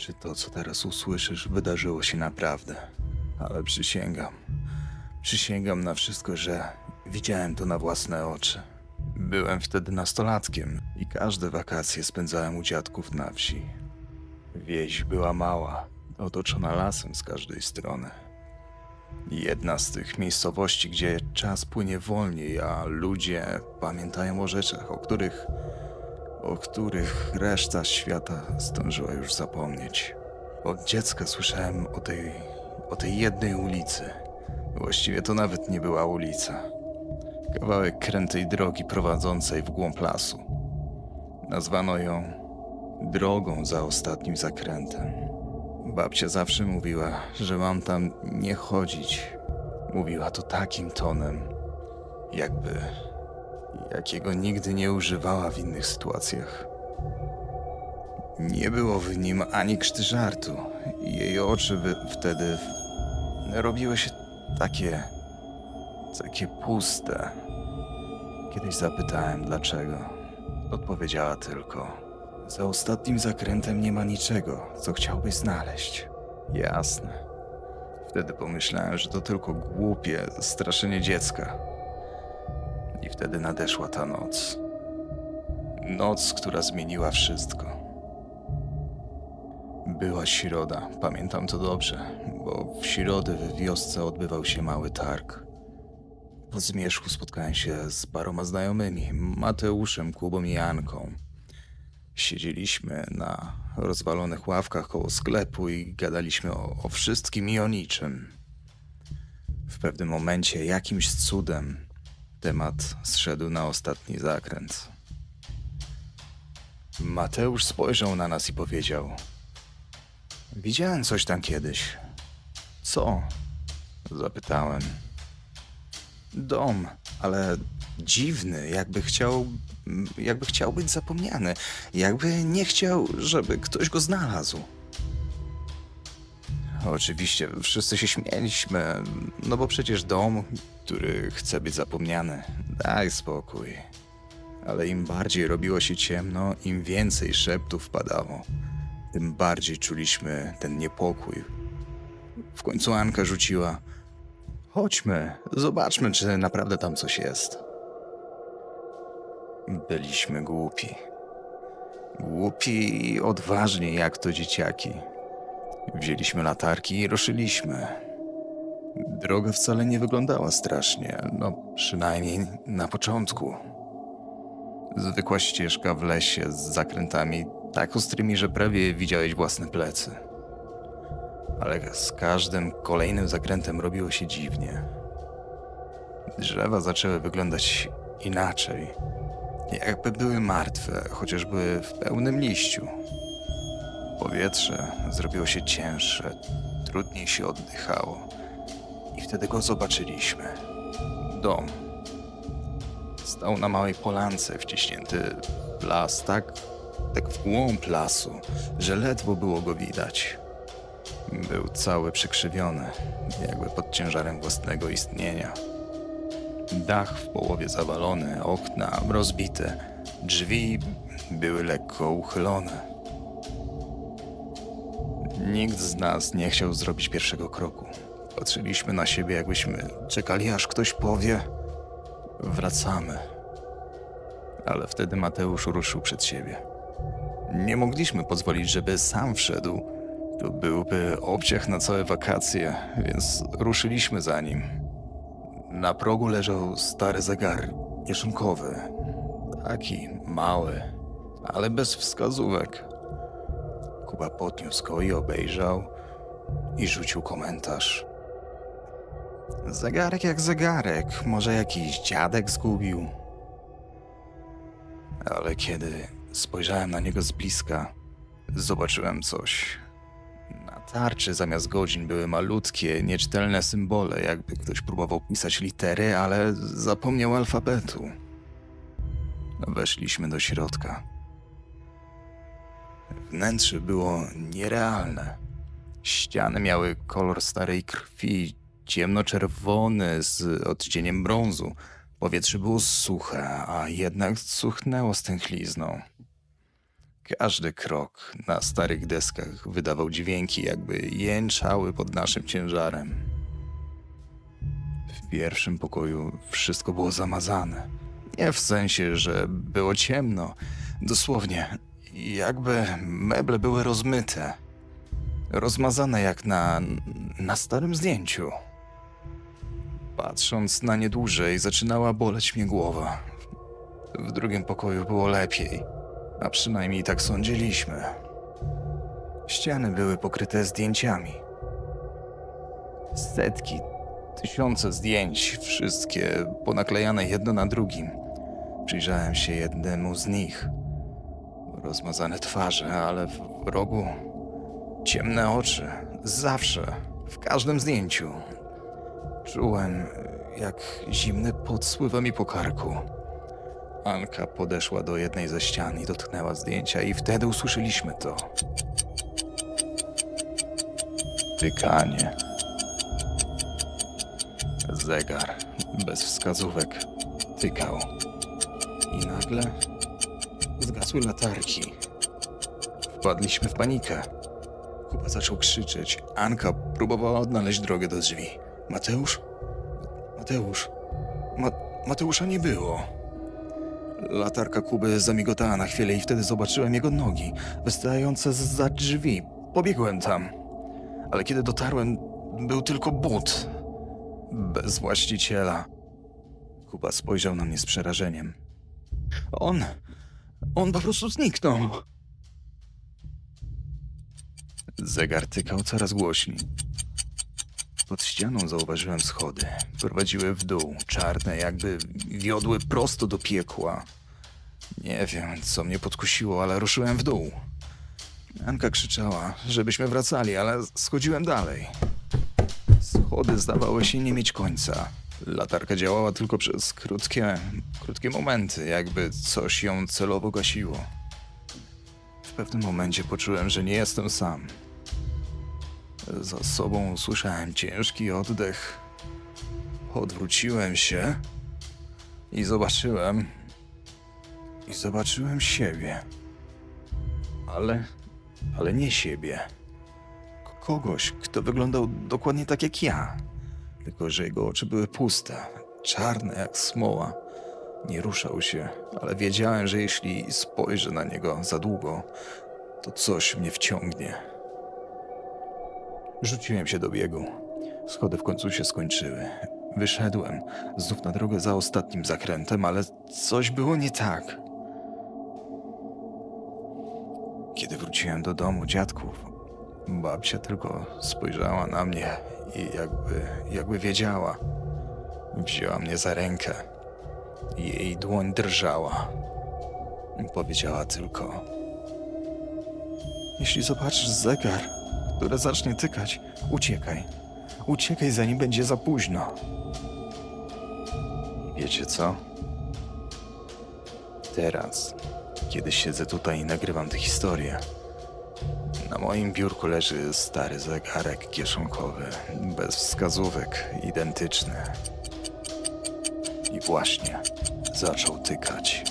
czy to, co teraz usłyszysz, wydarzyło się naprawdę. Ale przysięgam, przysięgam na wszystko, że widziałem to na własne oczy. Byłem wtedy nastolatkiem i każde wakacje spędzałem u dziadków na wsi. Wieś była mała, otoczona lasem z każdej strony. Jedna z tych miejscowości, gdzie czas płynie wolniej, a ludzie pamiętają o rzeczach, o których, o których reszta świata zdążyła już zapomnieć. Od dziecka słyszałem o tej, o tej jednej ulicy. Właściwie to nawet nie była ulica. Kawałek krętej drogi prowadzącej w głąb lasu. Nazwano ją drogą za ostatnim zakrętem. Babcia zawsze mówiła, że mam tam nie chodzić. Mówiła to takim tonem, jakby jakiego nigdy nie używała w innych sytuacjach. Nie było w nim ani krzty żartu. Jej oczy wy- wtedy robiły się takie, takie puste. Kiedyś zapytałem dlaczego. Odpowiedziała tylko. Za ostatnim zakrętem nie ma niczego, co chciałbyś znaleźć. Jasne. Wtedy pomyślałem, że to tylko głupie straszenie dziecka. I wtedy nadeszła ta noc. Noc, która zmieniła wszystko. Była środa, pamiętam to dobrze, bo w środę w wiosce odbywał się mały targ. Po zmierzchu spotkałem się z paroma znajomymi, Mateuszem, Kubą i Janką. Siedzieliśmy na rozwalonych ławkach koło sklepu i gadaliśmy o, o wszystkim i o niczym. W pewnym momencie, jakimś cudem, temat zszedł na ostatni zakręt. Mateusz spojrzał na nas i powiedział: Widziałem coś tam kiedyś. Co? Zapytałem. Dom, ale dziwny, jakby chciał, jakby chciał być zapomniany, jakby nie chciał, żeby ktoś go znalazł. Oczywiście, wszyscy się śmieliśmy, no bo przecież dom, który chce być zapomniany, daj spokój. Ale im bardziej robiło się ciemno, im więcej szeptów padało, tym bardziej czuliśmy ten niepokój. W końcu Anka rzuciła: Chodźmy, zobaczmy, czy naprawdę tam coś jest. Byliśmy głupi. Głupi i odważni, jak to dzieciaki. Wzięliśmy latarki i ruszyliśmy. Droga wcale nie wyglądała strasznie, no przynajmniej na początku. Zwykła ścieżka w lesie z zakrętami tak ostrymi, że prawie widziałeś własne plecy. Ale z każdym kolejnym zakrętem robiło się dziwnie. Drzewa zaczęły wyglądać inaczej. Jakby były martwe, chociaż były w pełnym liściu. Powietrze zrobiło się cięższe, trudniej się oddychało. I wtedy go zobaczyliśmy. Dom. Stał na małej polance, wciśnięty w las, tak, tak w głąb lasu, że ledwo było go widać. Był cały przekrzywiony, jakby pod ciężarem własnego istnienia. Dach w połowie zawalony, okna rozbite, drzwi były lekko uchylone. Nikt z nas nie chciał zrobić pierwszego kroku. Patrzyliśmy na siebie, jakbyśmy czekali, aż ktoś powie: Wracamy. Ale wtedy Mateusz ruszył przed siebie. Nie mogliśmy pozwolić, żeby sam wszedł. To byłby obciach na całe wakacje, więc ruszyliśmy za nim. Na progu leżał stary zegar kieszonkowy. Taki mały, ale bez wskazówek. Kuba podniósł go i obejrzał i rzucił komentarz. Zegarek jak zegarek, może jakiś dziadek zgubił. Ale kiedy spojrzałem na niego z bliska, zobaczyłem coś. Na tarczy zamiast godzin były malutkie, nieczytelne symbole, jakby ktoś próbował pisać litery, ale zapomniał alfabetu. Weszliśmy do środka. Wnętrze było nierealne. Ściany miały kolor starej krwi, ciemnoczerwony z odcieniem brązu. Powietrze było suche, a jednak cuchnęło stęchlizną. Każdy krok na starych deskach wydawał dźwięki, jakby jęczały pod naszym ciężarem. W pierwszym pokoju wszystko było zamazane. Nie w sensie, że było ciemno. Dosłownie, jakby meble były rozmyte. Rozmazane jak na, na starym zdjęciu. Patrząc na nie dłużej, zaczynała boleć mnie głowa. W drugim pokoju było lepiej, a przynajmniej tak sądziliśmy. Ściany były pokryte zdjęciami. Setki, tysiące zdjęć, wszystkie ponaklejane jedno na drugim. Przyjrzałem się jednemu z nich. Rozmazane twarze, ale w rogu ciemne oczy. Zawsze, w każdym zdjęciu. Czułem, jak zimny pot spływa mi po karku. Anka podeszła do jednej ze ścian i dotknęła zdjęcia, i wtedy usłyszeliśmy to. Tykanie. Zegar bez wskazówek tykał. I nagle zgasły latarki. Wpadliśmy w panikę. Kuba zaczął krzyczeć. Anka próbowała odnaleźć drogę do drzwi. Mateusz? Mateusz? Ma Mateusza nie było. Latarka Kuby zamigotała na chwilę i wtedy zobaczyłem jego nogi wystające za drzwi. Pobiegłem tam. Ale kiedy dotarłem, był tylko but. Bez właściciela. Kuba spojrzał na mnie z przerażeniem. On. On po prostu zniknął. Zegar tykał coraz głośniej. Pod ścianą zauważyłem schody. Prowadziły w dół, czarne, jakby wiodły prosto do piekła. Nie wiem, co mnie podkusiło, ale ruszyłem w dół. Anka krzyczała, żebyśmy wracali, ale schodziłem dalej. Schody zdawały się nie mieć końca. Latarka działała tylko przez krótkie, krótkie momenty, jakby coś ją celowo gasiło. W pewnym momencie poczułem, że nie jestem sam. Za sobą usłyszałem ciężki oddech. Odwróciłem się i zobaczyłem. I zobaczyłem siebie. Ale. ale nie siebie. Kogoś, kto wyglądał dokładnie tak jak ja. Tylko, że jego oczy były puste, czarne jak smoła. Nie ruszał się, ale wiedziałem, że jeśli spojrzę na niego za długo, to coś mnie wciągnie. Rzuciłem się do biegu. Schody w końcu się skończyły. Wyszedłem, znów na drogę za ostatnim zakrętem, ale coś było nie tak. Kiedy wróciłem do domu dziadków, babcia tylko spojrzała na mnie i jakby, jakby wiedziała. Wzięła mnie za rękę. Jej dłoń drżała. Powiedziała tylko: Jeśli zobaczysz zegar, które zacznie tykać, uciekaj. Uciekaj, zanim będzie za późno. I Wiecie co? Teraz, kiedy siedzę tutaj i nagrywam tę historię, na moim biurku leży stary zegarek kieszonkowy, bez wskazówek, identyczny. I właśnie zaczął tykać.